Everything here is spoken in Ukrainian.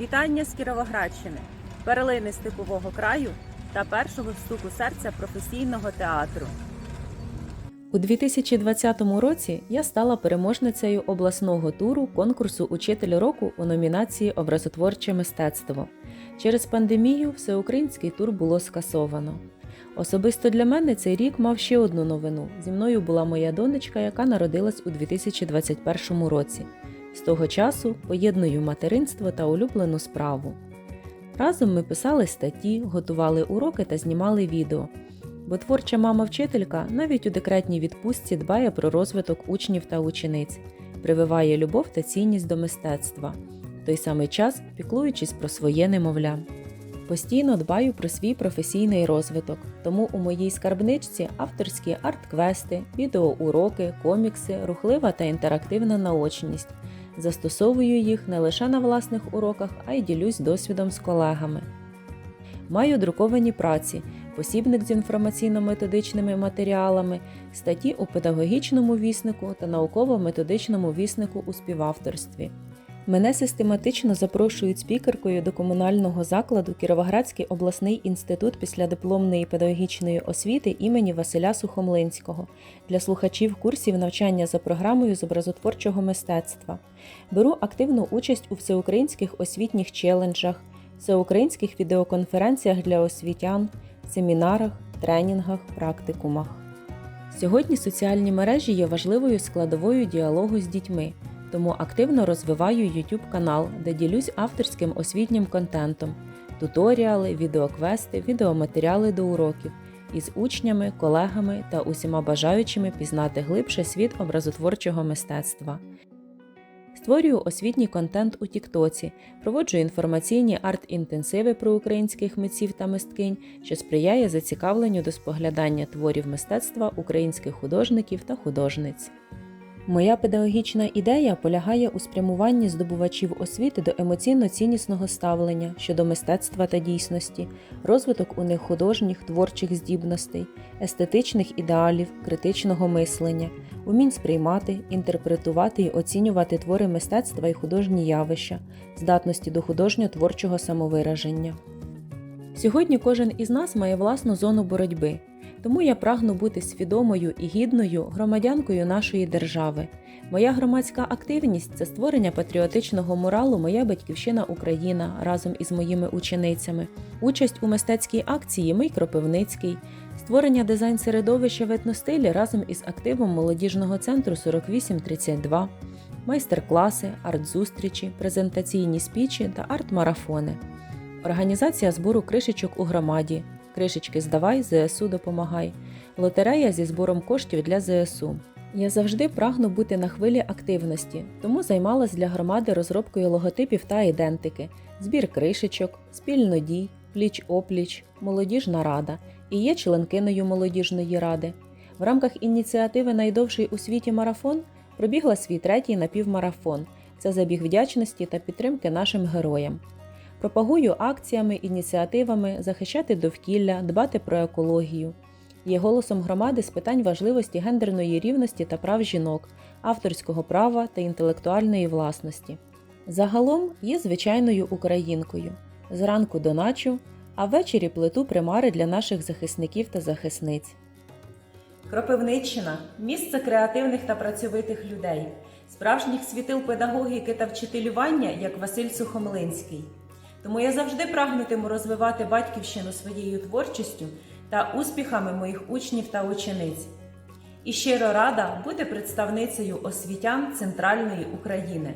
Вітання з Кіровоградщини, перлини степового краю та першого стуку серця професійного театру. У 2020 році я стала переможницею обласного туру конкурсу Учитель року у номінації Образотворче мистецтво. Через пандемію всеукраїнський тур було скасовано. Особисто для мене цей рік мав ще одну новину. Зі мною була моя донечка, яка народилась у 2021 році. З того часу поєдную материнство та улюблену справу. Разом ми писали статті, готували уроки та знімали відео. Бо творча мама-вчителька навіть у декретній відпустці дбає про розвиток учнів та учениць, прививає любов та цінність до мистецтва, в той самий час піклуючись про своє немовля. Постійно дбаю про свій професійний розвиток, тому у моїй скарбничці авторські арт-квести, відеоуроки, комікси, рухлива та інтерактивна наочність. Застосовую їх не лише на власних уроках, а й ділюсь досвідом з колегами. Маю друковані праці, посібник з інформаційно-методичними матеріалами, статті у педагогічному віснику та науково-методичному віснику у співавторстві. Мене систематично запрошують спікеркою до комунального закладу Кіровоградський обласний інститут післядипломної педагогічної освіти імені Василя Сухомлинського для слухачів курсів навчання за програмою з образотворчого мистецтва. Беру активну участь у всеукраїнських освітніх челенджах, всеукраїнських відеоконференціях для освітян, семінарах, тренінгах, практикумах. Сьогодні соціальні мережі є важливою складовою діалогу з дітьми, тому активно розвиваю YouTube канал, де ділюсь авторським освітнім контентом, туторіали, відеоквести, відеоматеріали до уроків із учнями, колегами та усіма бажаючими пізнати глибше світ образотворчого мистецтва. Створюю освітній контент у Тіктоці, проводжу інформаційні арт-інтенсиви про українських митців та мисткинь, що сприяє зацікавленню до споглядання творів мистецтва українських художників та художниць. Моя педагогічна ідея полягає у спрямуванні здобувачів освіти до емоційно-ціннісного ставлення щодо мистецтва та дійсності, розвиток у них художніх творчих здібностей, естетичних ідеалів, критичного мислення, умінь сприймати, інтерпретувати і оцінювати твори мистецтва і художні явища, здатності до художньо-творчого самовираження. Сьогодні кожен із нас має власну зону боротьби, тому я прагну бути свідомою і гідною громадянкою нашої держави. Моя громадська активність це створення патріотичного муралу Моя батьківщина Україна разом із моїми ученицями, участь у мистецькій акції Мий Кропивницький, створення дизайн-середовища в етностилі разом із активом молодіжного центру 4832, майстер-класи, арт-зустрічі, презентаційні спічі та арт-марафони. Організація збору кришечок у громаді. Кришечки здавай, ЗСУ допомагай. Лотерея зі збором коштів для ЗСУ. Я завжди прагну бути на хвилі активності, тому займалась для громади розробкою логотипів та ідентики, збір кришечок, спільно дій, пліч-опліч, молодіжна рада і є членкиною молодіжної ради. В рамках ініціативи Найдовший у світі марафон пробігла свій третій напівмарафон. Це забіг вдячності та підтримки нашим героям. Пропагую акціями, ініціативами захищати довкілля, дбати про екологію. Є голосом громади з питань важливості гендерної рівності та прав жінок, авторського права та інтелектуальної власності. Загалом є звичайною українкою. Зранку доначу, а ввечері плету примари для наших захисників та захисниць. Кропивниччина місце креативних та працьовитих людей, справжніх світил педагогіки та вчителювання, як Василь Сухомлинський. Тому я завжди прагнутиму розвивати батьківщину своєю творчістю та успіхами моїх учнів та учениць. І щиро рада бути представницею освітян Центральної України.